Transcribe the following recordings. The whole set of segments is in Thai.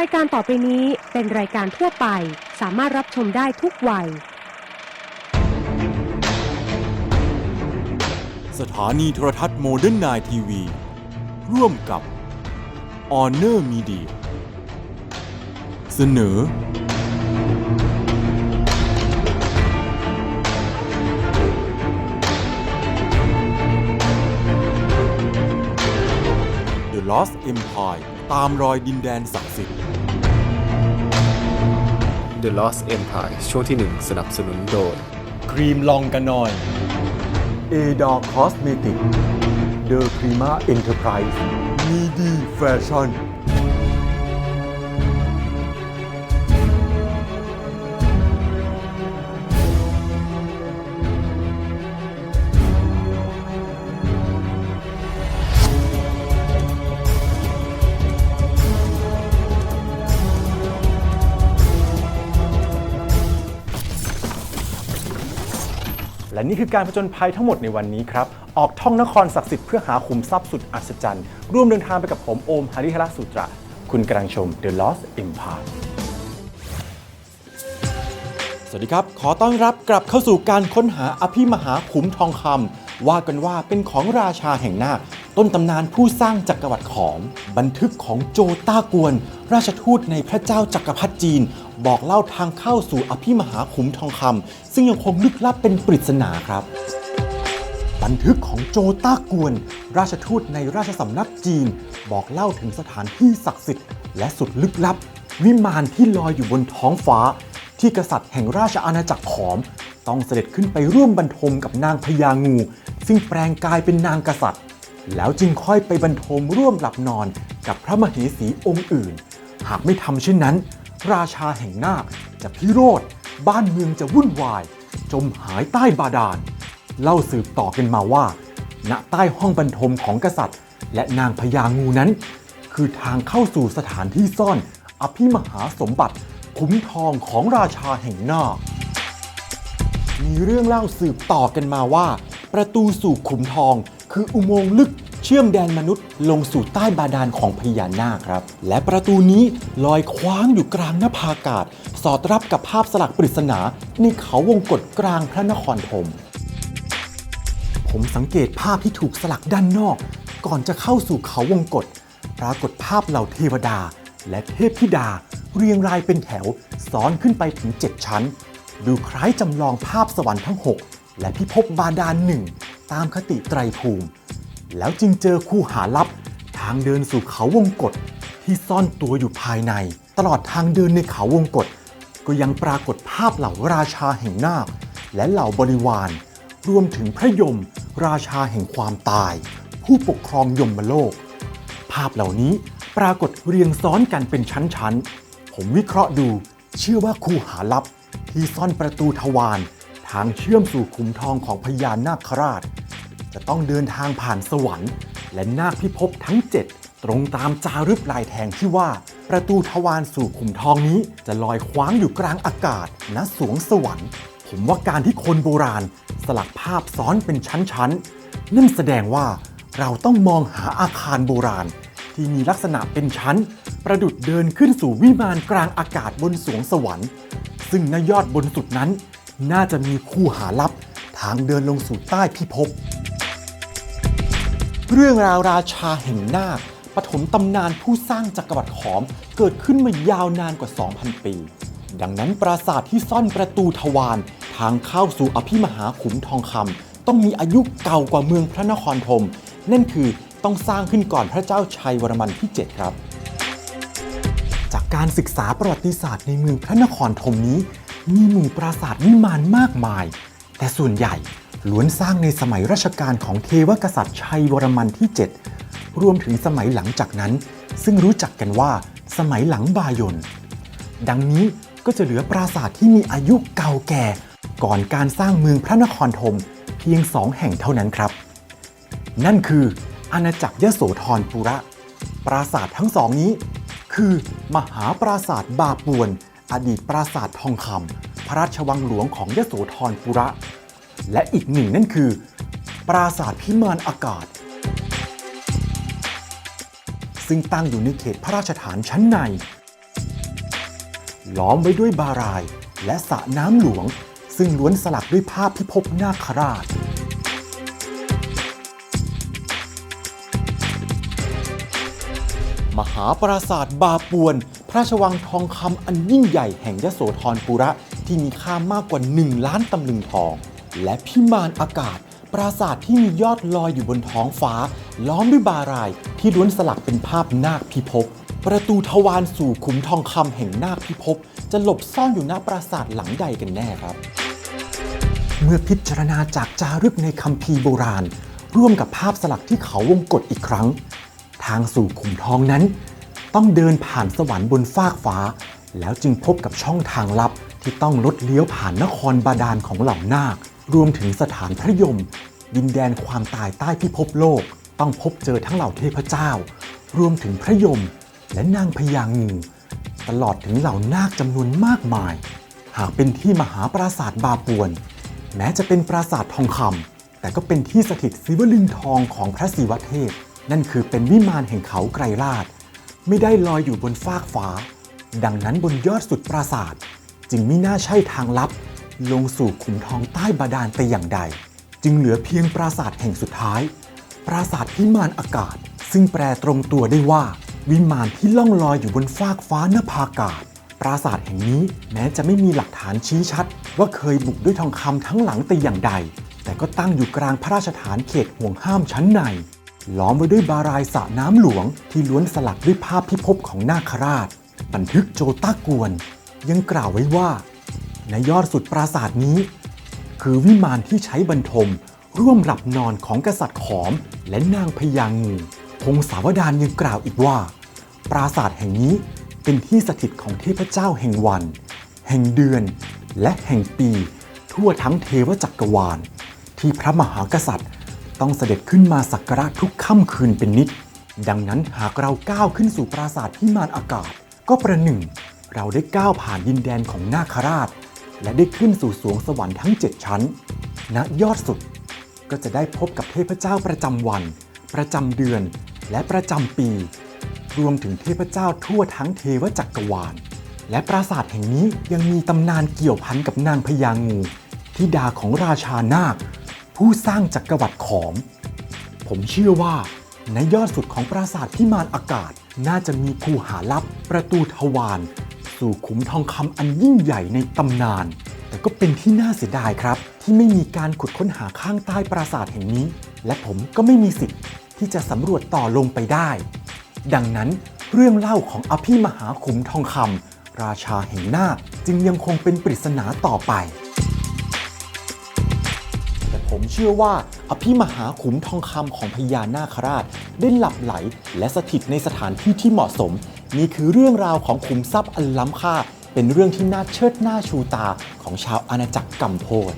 รายการต่อไปนี้เป็นรายการทั่วไป สามารถรับชมได้ทุกวัย สถานีโทรทัศน์โมเดิร์นไนทีวี ร่วมกับ Honor Media เสนอ The Lost Empire ตามรอยดินแดนศักดิ์สิทธิ์ The Lost Empire ช่วงที่ 1 สนับสนุนโดย ครีมลองกันหน่อย a d o r Cosmetic The Prima Enterprise มีดีแฟชั่น นี่คือการผจญภัยทั้งหมดในวันนี้ครับ ออกท่องนครศักดิ์สิทธิ์เพื่อหาขุมทรัพย์สุดอัศจรรย์ ร่วมเดินทางไปกับผมโอมฮาริฮระสุตระ คุณกำลังชม The Lost Empire สวัสดีครับ ขอต้อนรับกลับเข้าสู่การค้นหาอภิมหาขุมทองคำว่ากันว่าเป็นของราชาแห่งนาคต้นตำนานผู้สร้างจักรวรรดิขอม บันทึกของโจต้ากวน ราชทูตในพระเจ้าจักรพรรดิจีน บอกเล่าทางเข้าสู่อภิมหาขุมทองคำซึ่งยังคงลึกลับเป็นปริศนาครับ บันทึกของโจต้ากวน ราชทูตในราชสำนักจีน บอกเล่าถึงสถานที่ศักดิ์สิทธิ์และสุดลึกลับ วิมานที่ลอยอยู่บนท้องฟ้า ที่กษัตริย์แห่งราชอาณาจักรขอม ต้องเสด็จขึ้นไปร่วมบรรทมกับนางพญางู ซึ่งแปลงกายเป็นนางกษัตริย์ แล้วจึงค่อยไปบรรทมร่วมหลับนอนกับพระมเหสีองค์อื่น หากไม่ทำเช่นนั้น ราชาแห่งนาคจะพิโรธ บ้านเมืองจะวุ่นวาย จมหายใต้บาดาล เล่าสืบต่อกันมาว่า ณใต้ห้องบรรทมของกษัตริย์ และนางพญางูนั้น คือทางเข้าสู่สถานที่ซ่อนอภิมหาสมบัติคุ้มทองของราชาแห่งนาค มีเรื่องเล่าสืบต่อกันมาว่า ประตูสู่ขุมทองคืออุโมงค์ลึก เชื่อมแดนมนุษย์ลงสู่ใต้บาดาลของพญานาคครับ และประตูนี้ลอยคว้างอยู่กลางหน้าผากาศ สอดรับกับภาพสลักปริศนาในเขาวงกฏกลางพระนครธมผมสังเกตภาพที่ถูกสลักด้านนอก ก่อนจะเข้าสู่เขาวงกฏปรากฏภาพเหล่าเทวดา และเทพธิดา เรียงรายเป็นแถวซ้อนขึ้นไปถึง 7 ชั้น ดูคล้ายจำลองภาพสวรรค์ทั้ง 6 และพิภพบาดาลหนึ่งตามคติไตรภูมิ แล้วจึงเจอคู่หาลับ ทางเดินสู่เขาวงกฏที่ซ่อนตัวอยู่ภายใน ตลอดทางเดินในเขาวงกฏก็ยังปรากฏภาพเหล่าราชาแห่งนาค และเหล่าบริวาร รวมถึงพระยม ราชาแห่งความตาย ผู้ปกครองยมโลก ภาพเหล่านี้ปรากฏเรียงซ้อนกันเป็นชั้นๆ ผมวิเคราะห์ดู เชื่อว่าคูหาลับ ที่ซ่อนประตูทวารทางเชื่อมสู่ขุมทองของพญานาคราช จะต้องเดินทางผ่านสวรรค์ และนาคพิภพทั้ง 7 ตรงตามจารึกลายแทงที่ว่า ประตูทวารสู่ขุมทองนี้จะลอยคว้างอยู่กลางอากาศณสวงสวรรค์ ผมว่าการที่คนโบราณ สลักภาพซ้อนเป็นชั้นๆ นั่นแสดงว่าเราต้องมองหาอาคารโบราณ ที่มีลักษณะเป็นชั้น ประดุดเดินขึ้นสู่วิมานกลางอากาศบนสวงสวรรค์ ซึ่งณยอดบนสุดนั้น น่าจะมีคู่หาลับทางเดินลงสู่ใต้พิภพ เรื่องราวราชาแห่งนาคปฐมตำนานผู้สร้างจักรวรรดิขอม เกิดขึ้นมายาวนานกว่า 2,000 ปี ดังนั้นปราสาทที่ซ่อนประตูทวารทางเข้าสู่อภิมหาขุมทองคำต้องมีอายุเก่ากว่าเมืองพระนครธมนั่นคือต้องสร้างขึ้นก่อนพระเจ้าชัยวรมันที่ 7 ครับ จากการศึกษาประวัติศาสตร์ในเมืองพระนครธมนี้ มีหมู่ปราสาทวิมานมากมาย แต่ส่วนใหญ่ ล้วนสร้างในสมัยรัชกาลของเทวกษัตริย์ชัยวรมันที่ 7 รวมถึงสมัยหลังจากนั้น ซึ่งรู้จักกันว่าสมัยหลังบายน ดังนี้ก็จะเหลือปราสาทที่มีอายุเก่าแก่ ก่อนการสร้างเมืองพระนครธมเพียงสองแห่งเท่านั้นครับ นั่นคืออาณาจักรยโสธรปุระ ปราสาททั้งสองนี้ คือมหาปราสาทบาปวน อดีตปราสาททองคำพระราชวังหลวงของยโสธรปุระ และอีกหนึ่งนั่นคือ ปราสาทพิมานอากาศ ซึ่งตั้งอยู่ในเขตพระราชฐานชั้นใน ล้อมไว้ด้วยบารายและสระน้ำหลวง ซึ่งล้วนสลักด้วยภาพพิภพนาคราชมหาปราสาทบาปวน พระราชวังทองคำอันยิ่งใหญ่แห่งยโสธรปุระที่มีค่ามากกว่า 1 ล้านตำลึงทอง และพิมานอากาศ ปราสาทที่มียอดลอยอยู่บนท้องฟ้า ล้อมด้วยบารายที่ล้วนสลักเป็นภาพนาคพิภพประตูทวารสู่ขุมทองคำแห่งนาคพิภพจะหลบซ่อนอยู่ณปราสาทหลังใดกันแน่ครับ เมื่อพิจารณาจากจารึกในคัมภีร์โบราณ ร่วมกับภาพสลักที่เขาวงกฏอีกครั้ง ทางสู่ขุมทองนั้น ต้องเดินผ่านสวรรค์บนฟากฟ้า แล้วจึงพบกับช่องทางลับที่ต้องลดเลี้ยวผ่านนครบาดาลของเหล่านาค รวมถึงสถานพระยม ดินแดนความตายใต้พิภพโลก ต้องพบเจอทั้งเหล่าเทพเจ้า รวมถึงพระยม และนางพญางูตลอดถึงเหล่านาคจำนวนมากมาย หากเป็นที่มหาปราสาทบาปวน แม้จะเป็นปราสาททองคำแต่ก็เป็นที่สถิตศิวลึงทองของพระศิวเทพ นั่นคือเป็นวิมานแห่งเขาไกรลาดไม่ได้ลอยอยู่บนฟากฟ้า ดังนั้นบนยอดสุดปราสาท จึงไม่น่าใช่ทางลับ ลงสู่ขุมทองใต้บาดาลแต่อย่างใด จึงเหลือเพียงปราสาทแห่งสุดท้าย ปราสาทพิมานอากาศ ซึ่งแปลตรงตัวได้ว่า วิมานที่ล่องลอยอยู่บนฟากฟ้านภาอากาศ ปราสาทแห่งนี้แม้จะไม่มีหลักฐานชี้ชัด ว่าเคยบุกด้วยทองคำทั้งหลังแต่อย่างใด แต่ก็ตั้งอยู่กลางพระราชฐานเขตห่วงห้ามชั้นในล้อมไว้ด้วยบารายสระน้ำหลวงที่ล้วนสลักด้วยภาพพิภพของนาคราช บันทึกโจต้ากวน ยังกล่าวไว้ว่า ในยอดสุดปราสาทนี้ คือวิมานที่ใช้บรรทม ร่วมหลับนอนของกษัตริย์ขอม และนางพญางูพงศาวดารยังกล่าวอีกว่า ปราสาทแห่งนี้เป็นที่สถิตของเทพเจ้าแห่งวัน แห่งเดือน และแห่งปี ทั่วทั้งเทวจักรวาล ที่พระมหากษัตริย์ต้องเสด็จขึ้นมาสักการะทุกค่ำคืนเป็นนิด ดังนั้นหากเราก้าวขึ้นสู่ปราสาทพิมานอากาศ ก็ประหนึ่ง เราได้ก้าวผ่านดินแดนของนาคราช และได้ขึ้นสู่สวงสวรรค์ทั้ง 7 ชั้น ณ ยอดสุด ก็จะได้พบกับเทพเจ้าประจำวัน ประจำเดือน และประจำปี รวมถึงเทพเจ้าทั่วทั้งเทวจักรวาล และปราสาทแห่งนี้ยังมีตำนานเกี่ยวพันกับนางพญางูธิดาของราชานาค ผู้สร้างจักรวรรดิขอม ผมเชื่อว่าในยอดสุดของปราสาทพิมานอากาศน่าจะมีคูหาลับ ประตูทวาร สู่ขุมทองคำอันยิ่งใหญ่ในตำนาน แต่ก็เป็นที่น่าเสียดายครับ ที่ไม่มีการขุดค้นหาข้างใต้ปราสาทแห่งนี้ และผมก็ไม่มีสิทธิ์ที่จะสำรวจต่อลงไปได้ ดังนั้นเรื่องเล่าของอภิมหาขุมทองคำราชาแห่งหน้าจึงยังคงเป็นปริศนาต่อไป แต่ผมเชื่อว่า อภิมหาขุมทองคำของพญานาคราช ได้หลับไหล และสถิตในสถานที่ที่เหมาะสม นี่คือเรื่องราวของขุมทรัพย์อันล้ำค่า เป็นเรื่องที่น่าเชิดหน้าชูตาของชาวอาณาจักรกัมโพด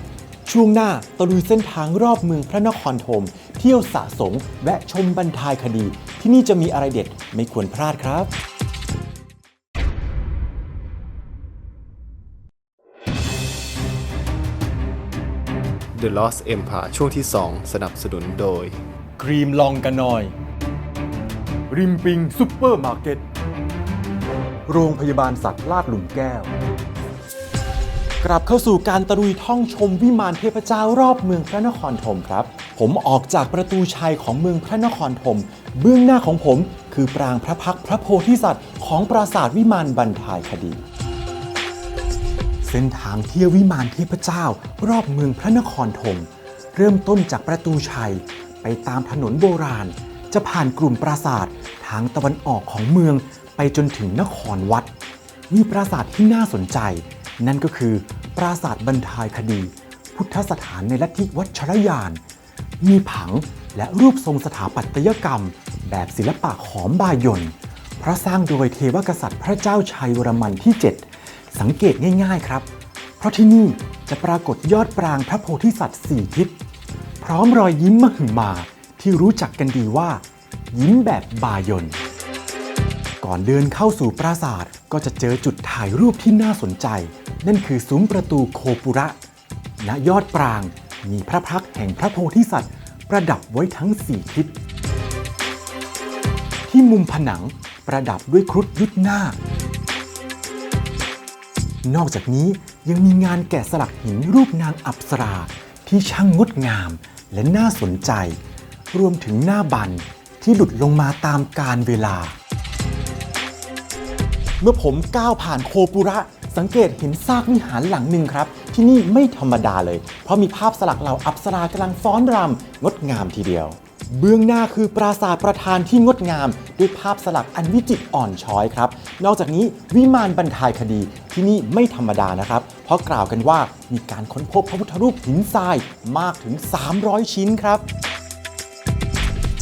ช่วงหน้าตะลุยเส้นทางรอบเมืองพระนครธมเที่ยวสะสมแวะชมบรรทายคดี ที่นี่จะมีอะไรเด็ดไม่ควรพลาดครับ The Lost Empire ช่วงที่ 2 สนับสนุนโดย ครีมลองกันหน่อย ริมปิงซุปเปอร์มาร์เก็ต โรงพยาบาลสัตว์ลาดหลุมแก้ว กลับเข้าสู่การตะลุยท่องชมวิมานเทพเจ้ารอบเมืองพระนครธมครับ ผมออกจากประตูชัยของเมืองพระนครธมเบื้องหน้าของผม คือปรางพระพักพระโพธิสัตว์ของปราสาทวิมานบรรทายคดีเส้นทางเที่ยววิมานเทพเจ้า รอบเมืองพระนครธมเริ่มต้นจากประตูชัย ไปตามถนนโบราณ จะผ่านกลุ่มปราสาททางตะวันออกของเมือง ไปจนถึงนครวัด มีปราสาทที่น่าสนใจ นั่นก็คือ ปราสาทบรรทายคดี พุทธสถานในลัทธิวัชรยาน มีผังและรูปทรงสถาปัตยกรรม แบบศิลปะขอมบายนเพราะสร้างโดยเทวกษัตริย์พระเจ้าชัยวรมันที่ 7 สังเกตง่ายๆครับ เพราะที่นี่จะปรากฏยอดปรางพระโพธิสัตว์สี่ทิศ พร้อมรอยยิ้มมหึมาที่รู้จักกันดีว่า ยิ้มแบบบายน ก่อนเดินเข้าสู่ปราสาทก็จะเจอจุดถ่ายรูปที่น่าสนใจ นั่นคือซุ้มประตูโคปุระ ณยอดปราง มีพระพักแห่งพระโพธิสัตว์ ประดับไว้ทั้งสี่ทิศ ที่มุมผนังประดับด้วยครุฑยุทธนาคนอกจากนี้ยังมีงานแกะสลักหินรูปนางอัปสรา ที่ช่างงดงามและน่าสนใจ รวมถึงหน้าบันที่หลุดลงมาตามกาลเวลา เมื่อผมก้าวผ่านโคปุระ สังเกตเห็นซากวิหารหลังหนึ่งครับ ที่นี่ไม่ธรรมดาเลย เพราะมีภาพสลักเหล่าอัปสรากำลังฟ้อนรำงดงามทีเดียว เบื้องหน้าคือปราสาทประธานที่งดงาม ด้วยภาพสลักอันวิจิตรอ่อนช้อยครับ นอกจากนี้วิมานบรรทายคดีที่นี่ไม่ธรรมดานะครับ เพราะกล่าวกันว่ามีการค้นพบพระพุทธรูปหินทรายมากถึง 300 ชิ้นครับ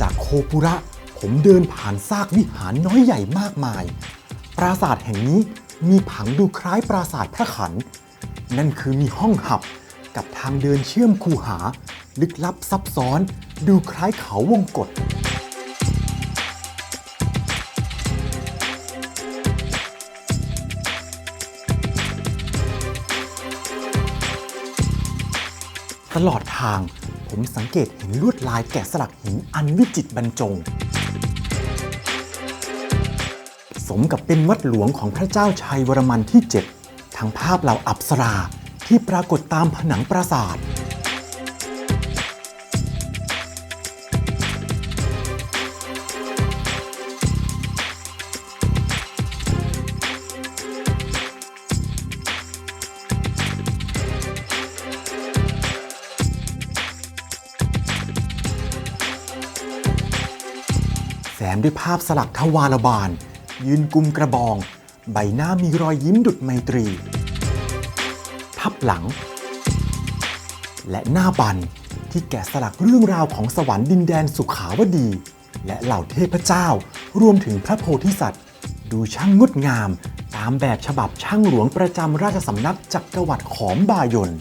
จากโคปุระ ผมเดินผ่านซากวิหารน้อยใหญ่มากมาย ปราสาทแห่งนี้มีผังดูคล้ายปราสาทพระขัน นั่นคือมีห้องหับกับทางเดินเชื่อมคูหา ลึกลับซับซ้อน ดูคล้ายเขาวงกฏตลอดทางผมสังเกตเห็นลวดลายแกะสลักหินอันวิจิตรบรรจง สมกับเป็นวัดหลวงของพระเจ้าชัยวรมันที่ 7 ทั้งภาพเหล่าอัปสราที่ปรากฏตามผนังปราสาท แสมด้วยภาพสลักทวารบาล ยืนกุมกระบอง ใบหน้ามีรอยยิ้มดุดไมตรี ทับหลัง และหน้าบันที่แกะสลักเรื่องราวของสวรรค์ดินแดนสุขาวดี และเหล่าเทพเจ้ารวมถึงพระโพธิสัตว์ ดูช่างงดงาม ตามแบบฉบับช่างหลวงประจำราชสำนักจักรวรรดิขอมบายน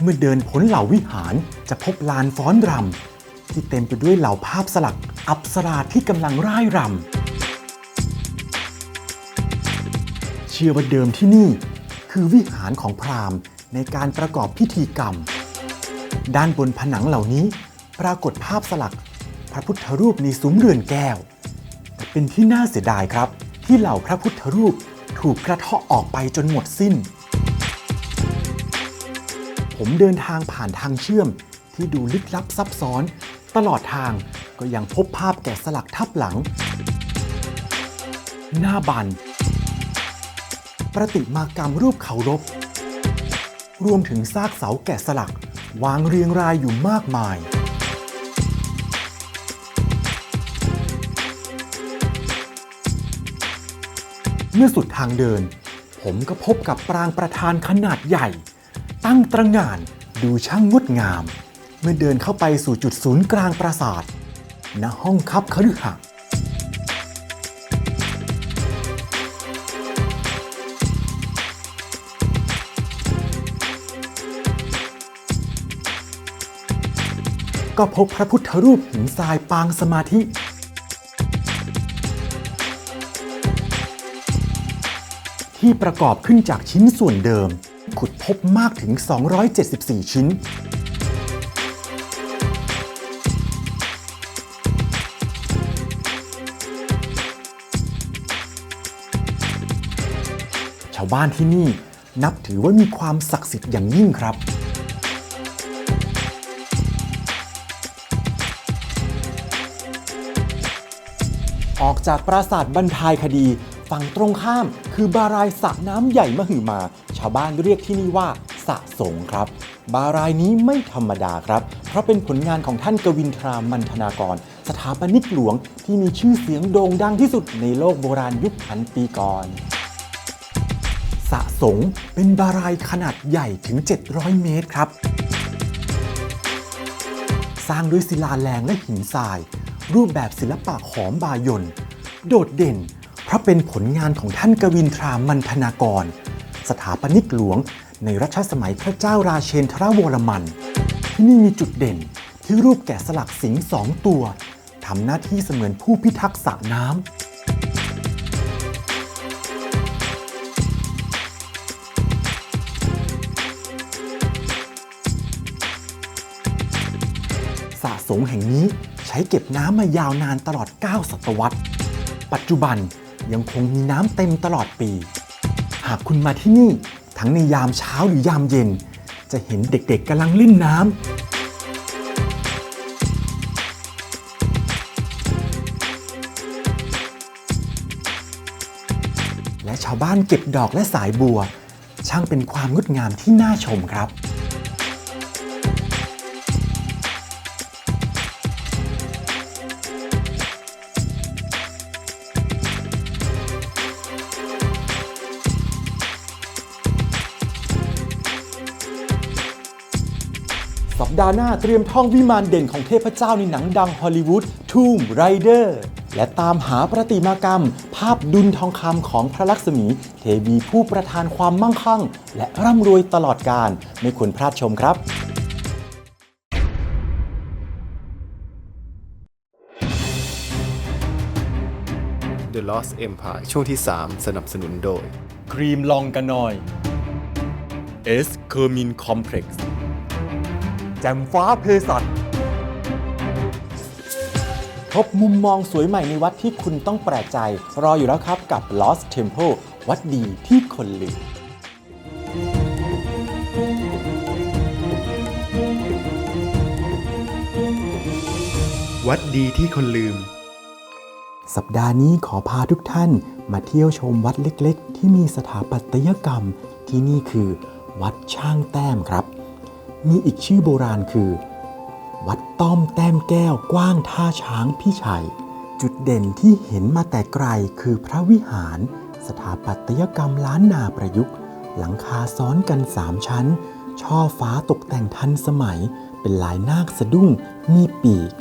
เมื่อเดินพ้นเหล่าวิหารจะพบลานฟ้อนรำ ที่เต็มไปด้วยเหล่าภาพสลักอัปสราที่กำลังร่ายรำ เชื่อว่าเดิมที่นี่ คือวิหารของพราหมณ์ในการประกอบพิธีกรรม ด้านบนผนังเหล่านี้ปรากฏภาพสลักพระพุทธรูปในซุ้มเรือนแก้วแต่เป็นที่น่าเสียดายครับ ที่เหล่าพระพุทธรูปถูกกระเทาะออกไปจนหมดสิ้น ผมเดินทางผ่านทางเชื่อมที่ดูลึกลับซับซ้อน ตลอดทางก็ยังพบภาพแกะสลักทับหลัง หน้าบัน ประติมากรรมรูปเคารพรวมถึงซากเสาแกะสลัก วางเรียงรายอยู่มากมาย เมื่อสุดทางเดิน ผมก็พบกับปรางประธานขนาดใหญ่ ตั้งตระงานดูช่างงดงาม มื่อเดินเข้าไปสู่จุดศูนย์กลางปราสาทณห้องคับคฤหะก็พบพระพุทธรูปหินทรายปางสมาธิ ที่ประกอบขึ้นจากชิ้นส่วนเดิม ขุดพบมากถึง 274 ชิ้นาวบ้านที่นี่ นับถือว่ามีความศักดิ์สิทธิ์อย่างยิ่งครับ ออกจากปราสาทบรรทายคดี ฝั่งตรงข้ามคือบารายสระน้ำใหญ่มหึมา ชาวบ้านเรียกที่นี่ว่าสะสงครับ บารายนี้ไม่ธรรมดาครับ เพราะเป็นผลงานของท่านกวินทรามันธนากร สถาปนิกหลวงที่มีชื่อเสียงโด่งดังที่สุดในโลกโบราณยุคพันปีก่อน สะสงเป็นบารายขนาดใหญ่ถึง 700 เมตรครับ สร้างด้วยศิลาแรงและหินทราย รูปแบบศิลปะขอมบายน โดดเด่น เพราะเป็นผลงานของท่านกวินทรามันธนากร สถาปนิกหลวง ในรัชสมัยพระเจ้าราเชนทรวรมัน ที่นี่มีจุดเด่นที่รูปแกะสลักสิงสองตัวทำหน้าที่เสมือนผู้พิทักษ์สระน้ำ สงแห่งนี้ใช้เก็บน้ำมายาวนานตลอด 9 ศตวรรษ ปัจจุบันยังคงมีน้ำเต็มตลอดปี หากคุณมาที่นี่ทั้งในยามเช้าหรือยามเย็น จะเห็นเด็กๆกำลังเล่นน้ำและชาวบ้านเก็บดอกและสายบัว ช่างเป็นความงดงามที่น่าชมครับาห์หน้าเตรียมท่องวิมานเด่นของเทพเจ้าในหนังดังฮอลลีวูด Tomb Raider และตามหาประติมากรรม ภาพดุลทองคำของพระลักษมี เทวีผู้ประทานความมั่งคั่ง และร่ำรวยตลอดกาลไม่ควรพลาดชมครับ The Lost Empire ช่วงที่ 3 สนับสนุนโดย ครีมลองกันหน่อยเอสเคอร์มินคอมเพล็กซ์แจมฟ้าเพสัตพบมุมมองสวยใหม่ในวัดที่คุณต้องแปลกใจ รออยู่แล้วครับกับ Lost Temple วัดดีที่คนลืมวัดดีที่คนลืม สัปดาห์นี้ขอพาทุกท่านมาเที่ยวชมวัดเล็กๆ ที่มีสถาปัตยกรรมที่นี่คือ วัดช่างแต้มครับ มีอีกชื่อโบราณคือ วัดต้อมแต้มแก้วกว้างท่าช้างพี่ชัย จุดเด่นที่เห็นมาแต่ไกลคือพระวิหาร สถาปัตยกรรมล้านนาประยุกต์ หลังคาซ้อนกันสามชั้น ช่อฟ้าตกแต่งทันสมัย เป็นลายนาคสะดุ้ง มีปีก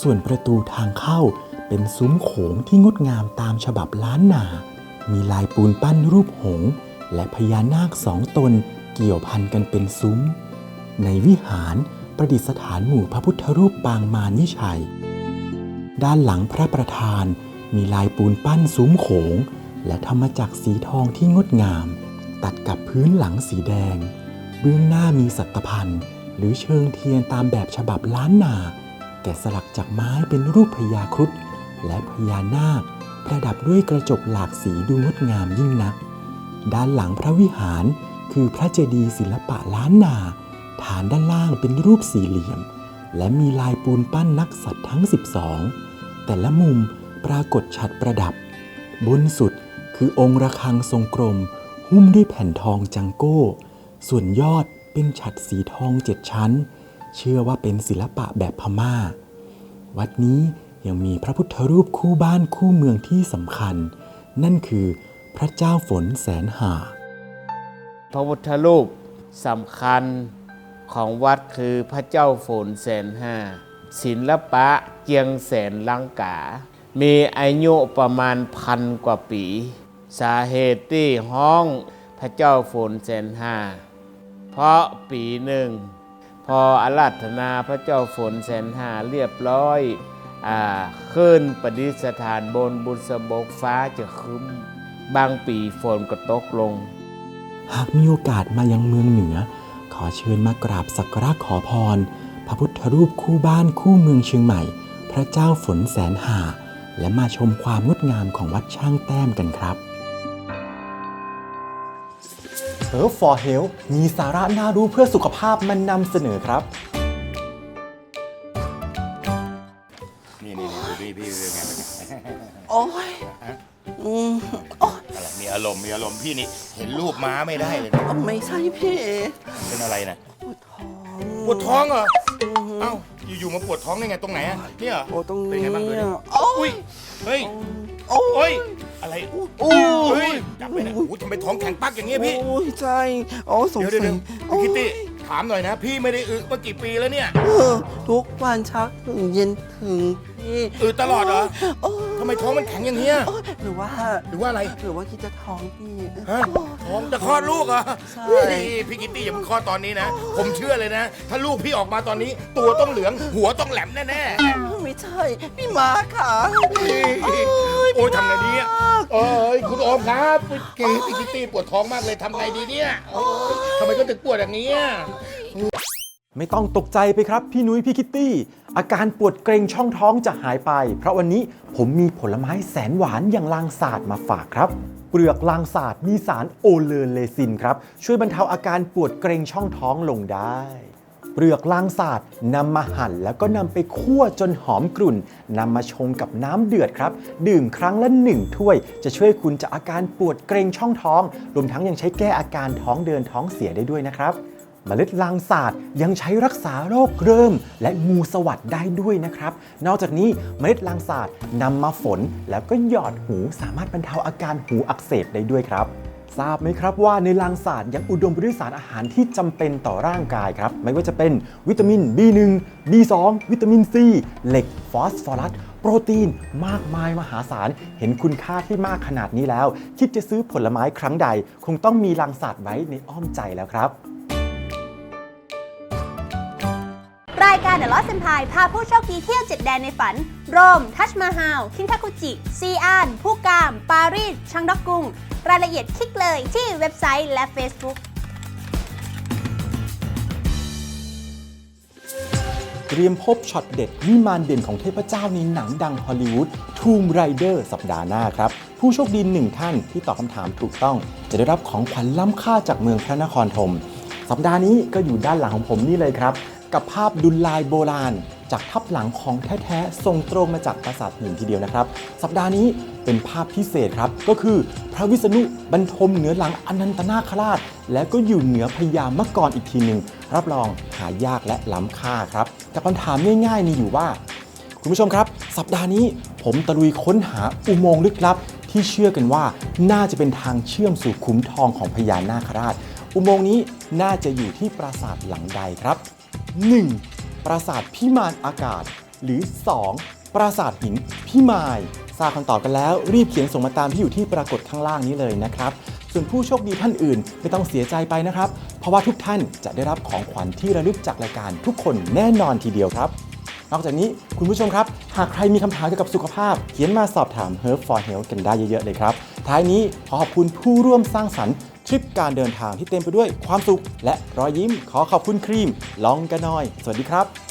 ส่วนประตูทางเข้าเป็นซุ้มโขงที่งดงามตามฉบับล้านนา มีลายปูนปั้นรูปหงและพญานาคสองตนเกี่ยวพันกันเป็นซุ้ม ในวิหารประดิษฐานหมู่พระพุทธรูปปางมารวิชัย ด้านหลังพระประธานมีลายปูนปั้นซุ้มโขง และธรรมจักรสีทองที่งดงาม ตัดกับพื้นหลังสีแดง เบื้องหน้ามีสัตพันธ์หรือเชิงเทียนตามแบบฉบับล้านนา แกะสลักจากไม้เป็นรูปพญาครุฑและพญานาค ประดับด้วยกระจกหลากสีดูงดงามยิ่งนัก ด้านหลังพระวิหารคือพระเจดีย์ศิลปะล้านนา ฐานด้านล่างเป็นรูปสี่เหลี่ยม และมีลายปูนปั้นนักสัตว์ทั้ง 12 แต่ละมุมปรากฏฉัดประดับ บนสุดคือองค์ระฆังทรงกลม หุ้มด้วยแผ่นทองจังโก้ ส่วนยอดเป็นฉัดสีทองเจ็ดชั้น เชื่อว่าเป็นศิลปะแบบพม่า วัดนี้ยังมีพระพุทธรูปคู่บ้านคู่เมืองที่สำคัญ นั่นคือพระเจ้าฝนแสนหา พระพุทธรูปสำคัญ ของวัดคือพระเจ้าฝนแสนห้าศิลปะเจียงแสนลังกา มีอายุประมาณพันกว่าปี สาเหตุที่ห้องพระเจ้าฝนแสนห้าเพราะปีหนึ่ง พออาราธนาพระเจ้าฝนแสนห้าเรียบร้อยอขึ้นประดิษฐานบนบุษบกฟ้าจะคึ้ม บางปีฝนก็ตกลง หากมีโอกาสมายังเมืองเหนือ อเชิญมากราบสักการะขอพร พระพุทธรูปคู่บ้านคู่เมืองเชียงใหม่ พระเจ้าฝนแสนหา และมาชมความงดงามของวัดช่างแต้มกันครับเ e อ for Health มีสาระน่ารู้เพื่อสุขภาพมันนำเสนอครับ มีอารมณ์มีอารมณ์พี่นี่เห็นรูปม้าไม่ได้เลยนะไม่ใช่พี่เป็นอะไรนะปวดท้องปวดท้องเหรอเอ้าอยู่ๆมาปวดท้องได้ไงตรงไหนอะเนี่ยเหรอโอ้ตรงเป็นนี้ไงบ้างเลยโอ้อุ้ยยเฮ้ยโอ้เฮ้ยยอะไรโอ้เฮ้ยยจับไปนะโอ้ยทำไมท้องแข็งปักอย่างเงี้ยพี่ โอ้ยใช่โอ้สงเดี๋ยวเดี๋ยวสัเดี๋ยยวพี่คิตตี้ถามหน่อยนะ พี่ไม่ได้อึมากี่ปีแล้วเนี่ย เออทุกวันเช้าถึงเย็นถึงพี่อึตลอดเหรอ โอ้ย ทำไมท้องมันแข็งอย่างเงี้ยโอ้ยหรือว่าหรือว่าอะไร หรือว่าคิดจะท้องพี่ฮะท้องจะคลอดลูกเหรอใช่เฮ้ยพี่กิตตี้อย่าเพิ่งคลอดตอนนี้นะ ผมเชื่อเลยนะ ถ้าลูกพี่ออกมาตอนนี้ ตัวต้องเหลือง หัวต้องแหลมแน่ๆไม่ใช่ พี่มาค่ะโอ้ยทำไงดีอะเอ้ยคุณโอมครับเกพี่คิตตี้ปวดท้องมากเลยทำไงดีเนี่ยโอ้ยทำไมก็ถึงปวดอย่างนี้อะ ไม่ต้องตกใจไปครับพี่นุ้ยพี่คิตตี้ อาการปวดเกรงช่องท้องจะหายไป เพราะวันนี้ผมมีผลไม้แสนหวานอย่างลางสาดมาฝากครับ เปลือกลางสาดมีสารโอเลเลซินครับ ช่วยบรรเทาอาการปวดเกรงช่องท้องลงได้เปลือกลางสาดนำมาหั่นแล้วก็นำไปคั่วจนหอมกรุ่นนำมาชงกับน้ำเดือดครับ ดื่มครั้งละหนึ่งถ้วย จะช่วยคุณจากอาการปวดเกรงช่องท้อง รวมทั้งยังใช้แก้อาการท้องเดินท้องเสียได้ด้วยนะครับ เมล็ดลางศาสาดยังใช้รักษาโรคเริมและงูสวัสดได้ด้วยนะครับ นอกจากนี้เมล็ดลางศาสาดนำมาฝน แล้วก็หยอดหูสามารถบรรเทาอาการหูอักเสบได้ด้วยครับทราบไหมครับว่าในลางศาสาดยังอุดมไปด้วยสารอาหารที่จำเป็นต่อร่างกายครับ ไม่ว่าจะเป็นวิตามิน B1 B2 วิตามิน C เหล็ก ฟอสฟอรัส โปรตีนมากมายมหาศาล เห็นคุณค่าที่มากขนาดนี้แล้ว คิดจะซื้อผลไม้ครั้งใด คงต้องมีลางศาสาดไว้ในอ้อมใจแล้วครับายการ The Lost Empire พาผู้โชคดีเที่ยวเจ็ดแดนในฝัน โรม ทัชมาฮาล คินทาคุจิ ซีอาน ผู้กาม ปารีส ชังดอกกุง รายละเอียดคลิกเลยที่เว็บไซต์และ Facebook เตรียมพบช็อตเด็ดวิมานเด่นของเทพเจ้าในหนังดังฮอลลีวูดทูมไรเดอร์สัปดาห์หน้าครับ ผู้โชคดีหนึ่งท่านที่ตอบคำถามถูกต้อง จะได้รับของขวัญล้ำค่าจากเมืองพระนครธมสัปดาห์นี้ก็อยู่ด้านหลังของผมนี่เลยครับ กับภาพดุลลายโบราณ จากทับหลังของแท้ๆส่งตรงมาจากปราสาทหินทีเดียวนะครับ สัปดาห์นี้เป็นภาพพิเศษครับ ก็คือพระวิษณุบรรทมเหนือหลังอนันตนาคราช และก็อยู่เหนือพญามกรอีกทีหนึ่งรับรองหายากและล้ำค่าครับแต่คำถามง่ายๆมีอยู่ว่า คุณผู้ชมครับ สัปดาห์นี้ผมตะลุยค้นหาอุโมงค์ลึกลับ ที่เชื่อกันว่าน่าจะเป็นทางเชื่อมสู่ขุมทองของพญานาคราช อุโมงค์นี้น่าจะอยู่ที่ปราสาทหลังใดครับ 1. ปราสาทพิมานอากาศ หรือ 2. ปราสาทหินพิมายทราบคำตอบกันแล้ว รีบเขียนส่งมาตามที่อยู่ที่ปรากฏข้างล่างนี้เลยนะครับ ส่วนผู้โชคดีท่านอื่นไม่ต้องเสียใจไปนะครับ เพราะว่าทุกท่านจะได้รับของขวัญที่ระลึกจากรายการทุกคนแน่นอนทีเดียวครับนอกจากนี้คุณผู้ชมครับ หากใครมีคำถามเกี่ยวกับสุขภาพ เขียนมาสอบถาม Herb for Health กันได้เยอะ ๆ เลยครับ ท้ายนี้ขอขอบคุณผู้ร่วมสร้างสรรค์ ทริปการเดินทางที่เต็มไปด้วยความสุข และรอยยิ้มขอขอบคุณครีม ลองกันหน่อย สวัสดีครับ